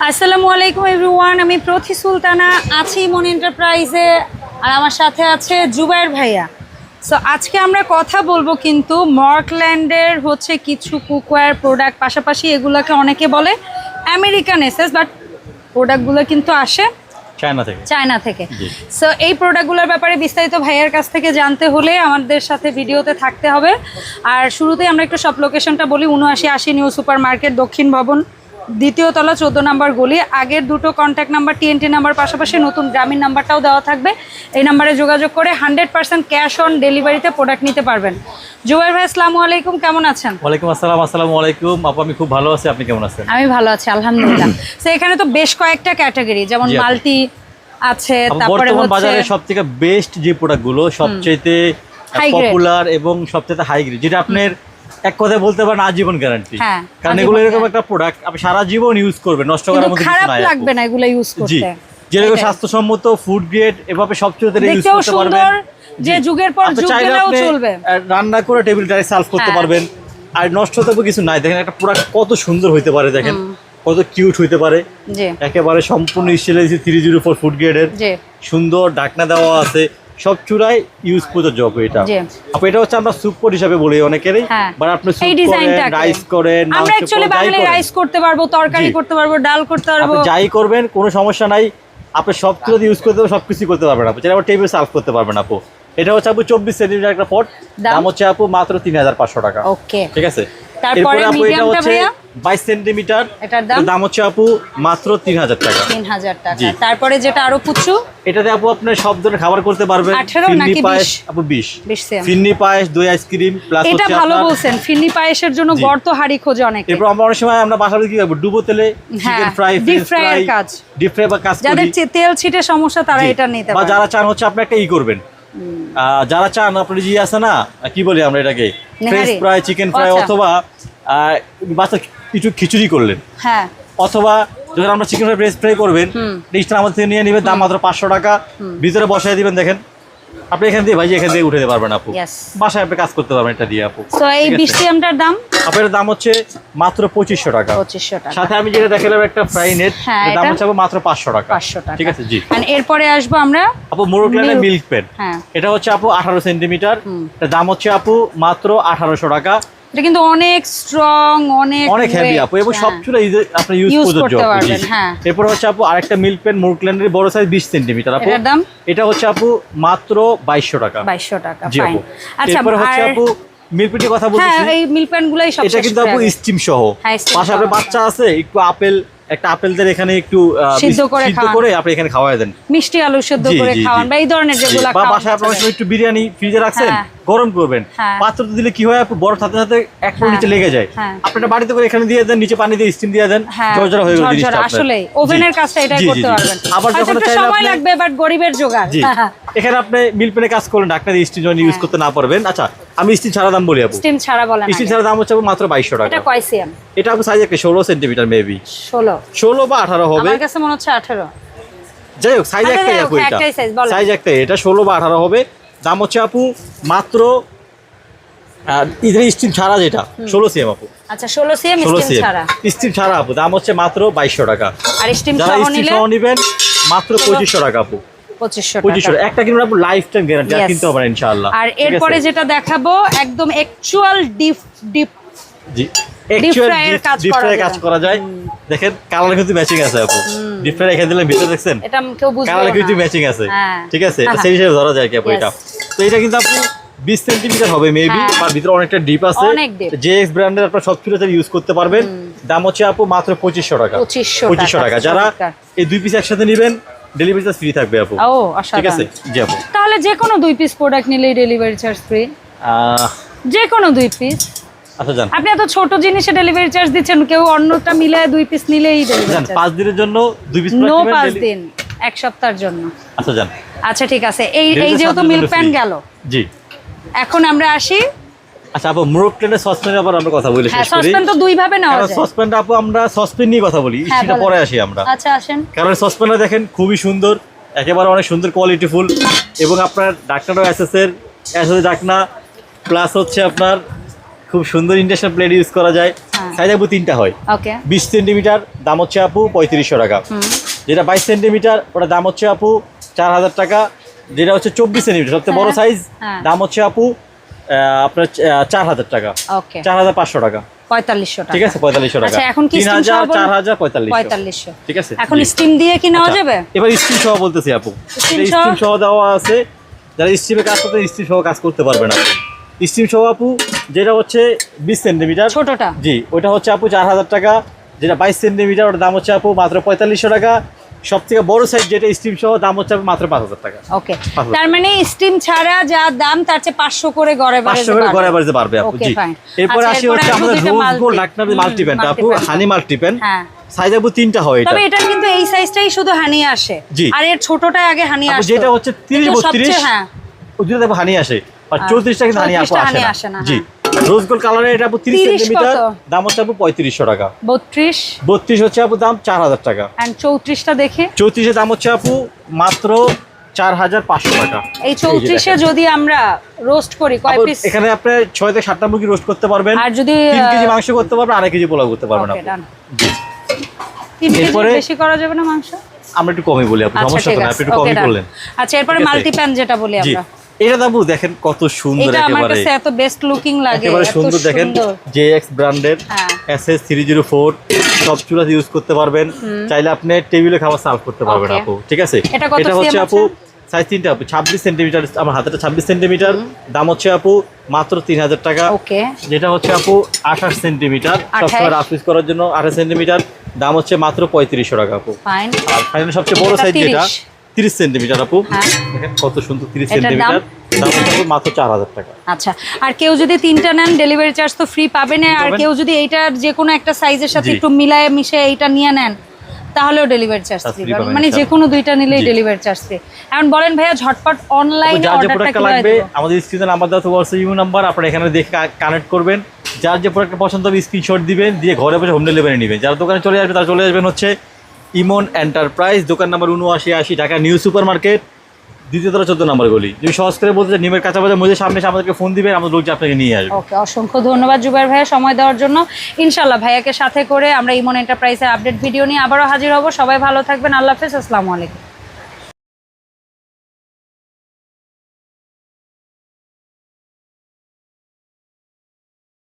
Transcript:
আসসালামু আলাইকুম এভরিওয়ান আমি প্রথি সুলতানা আছি মন এন্টারপ্রাইজে আর আমার সাথে আছে জুবাইর ভাইয়া। সো আজকে আমরা কথা বলব কিন্তু মর্কল্যান্ডের হচ্ছে কিছু কুকওয়্যার প্রোডাক্ট পাশাপাশি এগুলোকে অনেকে বলে আমেরিকান এসেস বাট প্রোডাক্টগুলো কিন্তু আসে চায়না থেকে। চায়না থেকে। সো এই প্রোডাক্টগুলোর ব্যাপারে বিস্তারিত ভাইয়ের কাছ থেকে জানতে হলে আমাদের সাথে ভিডিওতে থাকতে হবে। আর শুরুতেই আমরা একটু সব লোকেশনটা বলি উনআশি আশি নিউ সুপার মার্কেট দক্ষিণ ভবন দ্বিতীয় তলা চোদ্দ নাম্বার গলি। আগের দুটো কন্ট্যাক্ট নাম্বার টিএনটি নাম্বার পাশাপাশি নতুন গ্রামীণ নাম্বারটাও দেওয়া থাকবে। এই নাম্বারে যোগাযোগ করে হান্ড্রেড পার্সেন্ট ক্যাশ অন ডেলিভারিতে প্রোডাক্ট নিতে পারবেন। জুবাইর ভাই আসসালামু আলাইকুম। কেমন আছেন? ওয়ালাইকুম আসসালাম আসসালামু আলাইকুম। আপু আমি খুব ভালো আছি। আপনি কেমন আছেন? আমি ভালো আছি আলহামদুলিল্লাহ। তো এখানে তো বেশ কয়েকটা ক্যাটাগরি যেমন মাল্টি আছে তারপরে বর্তমান বাজারে সব থেকে বেস্ট যে প্রোডাক্টগুলো সবচেয়ে। পপুলার এবং সবচেয়ে হাই গ্রেড যেটা আপনার এক কথায় বলতে পারেন আজীবন গ্যারান্টি কারণ এগুলো এরকম একটা প্রোডাক্ট আপনি সারা জীবন ইউজ করবেন নষ্ট করার মতো কিছু খারাপ নাই লাগবে না এগুলো ইউজ করতে। যেরকম স্বাস্থ্যসম্মত ফুড গ্রেড এভাবে সবচেয়ে ইউজ দেখতেও করতে সুন্দর পারবেন যে যুগের পর যুগ গেলেও চলবে। রান্না করে টেবিল ডাইরেক্ট সার্ভ করতে হ্যাঁ। পারবেন। আর নষ্ট তো কিছু নাই দেখেন একটা প্রোডাক্ট কত সুন্দর হইতে পারে দেখেন। কত কিউট হইতে পারে। একেবারে সম্পূর্ণ sterilise three zero four food গ্রেডের সুন্দর ঢাকনা দেওয়া আছে। সব চূড়ায় ইউজ প্রযোজ্য আপু এটা। আপু এটা হচ্ছে আমরা সুপর হিসাবে বলি অনেকেরই হ্যাঁ। বাট আপনি এই স্যুপ করেন রাইস করেন আমরা যাই বাঙালি রাইস করতে পারব তরকারি করতে পারব ডাল করতে পারব। আপনি যাই করবেন কোনো সমস্যা নাই। আপনি সব কিছু ইউজ করতে পারবেন সব কিছু করতে পারবেন আপু। যেটা টেবিল সার্ভ করতে পারবেন আপু। এটা হচ্ছে আপু চব্বিশ সেন্টিমিটার একটা পট দাম? হচ্ছে আপু মাত্র তিন হাজার পাঁচশো টাকা। ওকে ঠিক আছে? তারপরে এরপরে আপু এটা হচ্ছে ভাইয়া? বাইশ সেন্টিমিটার। এটার দাম? দাম হচ্ছে আপু মাত্র তিন হাজার টাকা। তিন হাজার টাকা। তারপরে যেটা আরও পুচু এটাতে আপু আপনি সব ধরনের খাবার করতে পারবেন। 18 নাকি পায়েস আপু বিশ। ফিরনি পায়েস দই আইসক্রিম প্লাস এটা ভালো বলছেন ফিরনি পায়েসের জন্য। গর্ত হাড়ি খোঁজে অনেকে। এরপর আমরা অনেক সময় আমরা বাসাতে কি করব ডুবো তেলে চিকেন ফ্রাই ফ্রেঞ্চ fry এর কাজ। ডিপ ফ্রাই বা কাজ যাদের তেল ছিটে সমস্যা তারা এটা নিতে বা পারে। যারা চান হচ্ছে আপনি একটা ই করবেন। যারা চান আপনার যে আছে না কি বলি আমরা এটাকে? French fry chicken fry. অথবা বাচ্চা কিছু খিচুড়ি করলেন। হ্যাঁ। অথবা যখন আমরা চিকেন ফ্রাই ফ্রাই করবেন ডিশটা আমাদের থেকে নিয়ে নেবেন দাম মাত্র পাঁচশো টাকা। ভিতরে বসায় দিবেন দেখেন। আপনি এখান দিয়ে ভাই এখান থেকে উঠে দিতে পারবেন আপু. বাসায় আপনি কাজ করতে পারবেন এটা দিয়ে আপু। তো এই আছে? দাম? আপনার দাম হচ্ছে মাত্র পঁচিশশো টাকা। টাকা। সাথে আমি যেটা দেখালাম একটা ফ্রাই নেট হ্যাঁ, দাম হচ্ছে মাত্র পাঁচশো টাকা। পাঁচশো টাকা। ঠিক আছে জি। এরপরে আসব আমরা আপু মোরোক্লানের মিল্ক পেন এটা হচ্ছে আপু আঠারো সেন্টিমিটার দাম হচ্ছে আপু মাত্র আঠারোশো টাকা। এটা কিন্তু অনেক স্ট্রং অনেক অনেক হেভি আপু। এবং হ্যাঁ। আপনি ইউজ করতে পারবেন, হ্যাঁ। এরপর হচ্ছে আপু আরেকটা মিল্ক পেন বড় সাইজ বিশ সেন্টিমিটার আপু। দাম? এটা হচ্ছে আপু মাত্র বাইশশো টাকা। বাইশশো টাকা ফাইন আচ্ছা এরপরে হচ্ছে আপু কথা হ্যাঁ এই সব এটা কিন্তু আপু স্টিম সহ। হ্যাঁ, পাশে আপনার বাচ্চা আছে একটু আপেল একটা আপেলদের এখানে একটু সিদ্ধ করে সিদ্ধ করে আপনি এখানে খাওয়াই দেন। মিষ্টি আলু সেদ্ধ করে খাওয়ান বা এই ধরনের যেগুলো বা বাসায় আপনার একটু বিরিয়ানি ফ্রিজে রাখছেন? হ্যাঁ। গরম করবেন। হ্যাঁ। পাত্র দিলে কি হয় বরফ সাথে সাথে এক ফুট হ্যাঁ। নিচে লেগে যায়। হ্যাঁ। আপনি বাড়িতে করে এখানে দিয়ে দেন নিচে পানি দিয়ে স্টিম দিয়ে দেন হ্যাঁ ঝরঝরা হয়ে গেল জিনিসটা আপনার। জি। ওভেনের কাজটা এটাই জি, করতে পারবেন। আবার যখন চাইলে সময় লাগবে বাট গরিবের জোগাড়। এখানে আপনি মিল পেনে কাজ করলেন ডাক্তার স্টিম যখন ইউজ করতে না পারবেন আচ্ছা আমি স্টিম ছাড়া দাম বলি আপু। স্টিম ছাড়া বলেন স্টিম ছাড়া দাম হচ্ছে মাত্র বাইশশো টাকা। এটা কয় সিএম এটা আপু সাইজ একটা ষোলো সেন্টিমিটার মেবি ষোলো। ষোলো বা আঠারো হবে। আমার কাছে মনে হচ্ছে আঠেরো। যাই হোক সাইজ একটাই আপু এটা। সাইজ একটাই। এটা ষোলো বা আঠারো হবে। দাম হচ্ছে আপু মাত্র স্টিম ছাড়া যেটা ষোলো সিএম আপু। আচ্ছা ষোলো সিএম ষোলো স্টিম সিএম ছাড়া। স্টিম ছাড়া আপু দাম হচ্ছে মাত্র বাইশশো টাকা। আর স্টিম সহ নিবেন মাত্র পঁচিশশো টাকা আপু। একটা কিনুন আপু লাইফ টাইম গ্যারান্টি আর কিনতে হবে ইনশাআল্লাহ। আর এরপরে যেটা দেখাবো একদম অ্যাকচুয়াল ডিপ ডিপ জি। কাজ করা যায়। কাজ করা যায়। দেখেন কালার কিন্তু ম্যাচিং আছে আপু। ডিপ ফ্রাই রেখে ভিতরে দেখছেন? এটা কেউ বুঝবে কালার কিন্তু ম্যাচিং আছে। হ্যাঁ। ঠিক আছে? এটা সেই হিসেবে ধরা যায় কি আপু এটা। তো এটা কিন্তু আপু বিশ সেন্টিমিটার হবে মেবি হ্যাঁ। আর ভিতরে অনেকটা ডিপ আছে। অনেক deep। জে এক্স ব্র্যান্ডের আপনার সব কিছু ইউজ করতে পারবেন। দাম হচ্ছে আপু মাত্র পঁচিশশো টাকা। 2500 পঁচিশশো টাকা, যারা এই দুই পিস একসাথে নেবেন ডেলিভারি চার্জ ফ্রি থাকবে আপু। ও ঠিক আছে? জি আপু। তাহলে যে কোনো দুই পিস প্রোডাক্ট নিলেই ডেলিভারি চার্জ ফ্রি যে কোনো দুই পিস আপনি এত ছোট জিনিসে ডেলিভারি চার্জ দিচ্ছেন কেউ অন্যটা মিলে দুই পিস নিলেই পাঁচ দিনের জন্য দুই পিস নো পাঁচ দিন এক সপ্তাহের জন্য। আচ্ছা যান। আচ্ছা ঠিক আছে। এই এই যেহেতু মিল্ক প্যান গেল। জি। এখন আমরা আসি। আচ্ছা আপু আবার আমরা কথা বলি হ্যাঁ শেষ করি। সসপ্যান তো দুই ভাবে নেওয়া কারণ যায়। সসপ্যানটা আপু আমরা সসপ্যান নিয়ে কথা বলি হ্যাঁ, সেটা পরে আসি আমরা। আচ্ছা আসেন। কারণ সসপ্যানটা দেখেন খুবই সুন্দর একেবারে অনেক সুন্দর কোয়ালিটিফুল এবং আপনার ডাক্তারও এসএসের এসএস ডাকনা প্লাস হচ্ছে আপনার খুব সুন্দর ইন্ডাকশন প্লেট ইউজ করা যায়। হ্যাঁ। সাইজ আপু তিনটা হয়। ওকে। বিশ সেন্টিমিটার দাম হচ্ছে আপু পঁয়ত্রিশশো টাকা। যেটা বাইশ সেন্টিমিটার ওটা দাম হচ্ছে আপু চার হাজার টাকা। যেটা হচ্ছে চব্বিশ সেন্টিমিটার সবচেয়ে বড় হ্যাঁ, সাইজ হ্যাঁ। দাম হচ্ছে আপু আপনার চার হাজার টাকা। ওকে। চার হাজার পাঁচশো টাকা। পঁয়তাল্লিশশো টাকা। ঠিক আছে পঁয়তাল্লিশশো টাকা। আচ্ছা, এখন কি তিন হাজার চার হাজার পঁয়তাল্লিশশো। ঠিক আছে? এখন স্টিম দিয়ে কি নেওয়া আচ্ছা, যাবে? এবার স্টিম সহ বলতেছি আপু। Steam এটা স্টিম সহ দেওয়া আছে যারা স্টিমে কাজ করতে স্টিম সহ কাজ করতে পারবে না স্টিম সহ আপু যেটা হচ্ছে বিশ সেন্টিমিটার। ছোটটা। জি ওটা হচ্ছে আপু চার হাজার টাকা। যেটা বাইশ সেন্টিমিটার ওটার দাম হচ্ছে আপু মাত্র পঁয়তাল্লিশশো টাকা। সব থেকে বড় সাইজ যেটা স্টিম সহ দাম হচ্ছে আপু মাত্র পাঁচ হাজার টাকা। ওকে তার মানে স্টিম ছাড়া যা দাম তার চেয়ে পাঁচশো করে গড়ে পাঁচশো করে ঘরে বাড়িতে পারবে আপু জি। এরপরে আচ্ছা, আসি হচ্ছে আমাদের রোজ গোল্ড ডাকনাবি হুম, মাল্টিপ্যান্ট আপু হানি মাল্টিপ্যান্ট হ্যাঁ। সাইজ আপু তিনটা হয় এটা। তবে এটার কিন্তু এই সাইজটাই শুধু হানি আসে। আর এর ছোটটা আগে হানি আসে যেটা হচ্ছে তিরিশ বত্রিশ হ্যাঁ। ওই দেখো হানি আসে। আর হ্যাঁ। চৌত্রিশটা কিন্তু হানি আসে না জি। হ্যাঁ। রোজ গোল্ড কালারের এটা আপু 30 সেন্টিমিটার দাম হচ্ছে আপু পঁয়ত্রিশশো টাকা। বত্রিশ? বত্রিশ হচ্ছে আপু দাম চার হাজার টাকা। অ্যান্ড চৌত্রিশটা দেখে? চৌত্রিশের দাম হচ্ছে আপু মাত্র চার হাজার পাঁচশো টাকা। এই চৌত্রিশে যদি আমরা রোস্ট করি কয় পিস এখানে আপনি ছয় থেকে সাতটা মুরগি রোস্ট করতে পারবেন। আর যদি তিন কেজি মাংস করতে পারবেন আড়াই কেজি পোলাও করতে পারবেন okay, আপু। done। কেজি এরপরে- বেশি করা যাবে না মাংস? আমরা একটু কমই বলি আপু আচ্ছা সমস্যা তো না আপনি একটু কমই করলেন আচ্ছা এরপরে মাল্টিপ্যান যেটা বলি আমরা। এটা দাবু দেখেন কত সুন্দর এটা আমার কাছে এত বেস্ট লুকিং লাগে একেবারে এত সুন্দর দেখেন এক্স ব্র্যান্ডের ফোর সব চুলাতে ইউজ করতে পারবেন। চাইলে আপনি টেবিলে খাবার সার্ভ করতে পারবেন আপু ঠিক আছে? এটা হচ্ছে আপু? সাইজ তিনটা আপু ছাব্বিশ সেন্টিমিটার আমার হাতেটা ছাব্বিশ সেন্টিমিটার দাম হচ্ছে আপু মাত্র তিন হাজার টাকা। যেটা হচ্ছে আপু আঠাশ সেন্টিমিটার সবসময় 28 রাফ ইউজ করার জন্য আঠাশ সেন্টিমিটার দাম হচ্ছে মাত্র পঁয়ত্রিশশো টাকা আপু। আর ফাইনাল সবচেয়ে বড় সাইজ যেটা 30 তিরিশ সেন্টিমিটার আপু। হ্যাঁ। দেখেন কত সুন্দর তিরিশ এটার দাম? সেন্টিমিটার দাম মাত্র টাকা। আচ্ছা আর কেউ যদি তিনটা নেন ডেলিভারি চার্জ তো ফ্রি পাবেন আর কেউ যদি এইটার যে কোনো একটা সাইজের সাথে একটু মিলায়ে মিশে এইটা নিয়ে নেন তাহলেও ডেলিভারি চার্জ ফ্রি পাবেন। পাবেন, মানে যে কোনো দুইটা নিলেই ডেলিভারি চার্জ ফ্রি এখন বলেন ভাইয়া ঝটপট অনলাইনে অর্ডারটা লাগবে আমাদের স্ক্রিনে নাম্বার দেওয়া হোয়াটসঅ্যাপ ইউ নাম্বার আপনারা এখানে দেখে কানেক্ট করবেন। যার যে প্রোডাক্টটা পছন্দ হবে স্ক্রিনশট দিবেন দিয়ে ঘরে বসে হোম ডেলিভারি নেবেন। যারা দোকানে চলে আসবে তারা চলে আসবেন হচ্ছে ইমন এন্টারপ্রাইজ, দোকান নাম্বার উনআশি আশি, ঢাকা নিউ সুপার মার্কেট দ্বিতীয় তলা চোদ্দ নাম্বার গলি। যদি সহজ করে বলতে নিমের কাঁচা বাজার মধ্যে সামনে আমাদেরকে ফোন দিবেন আমাদের লোক আপনাকে নিয়ে আসবে। ওকে, অসংখ্য ধন্যবাদ জুবাইর ভাইয়া সময় দেওয়ার জন্য। ইনশাল্লাহ ভাইয়াকে সাথে করে আমরা ইমন এন্টারপ্রাইজের আপডেট ভিডিও নিয়ে আবারও হাজির হব। সবাই ভালো থাকবেন, আল্লাহ হাফেজ, আসসালামু আলাইকুম।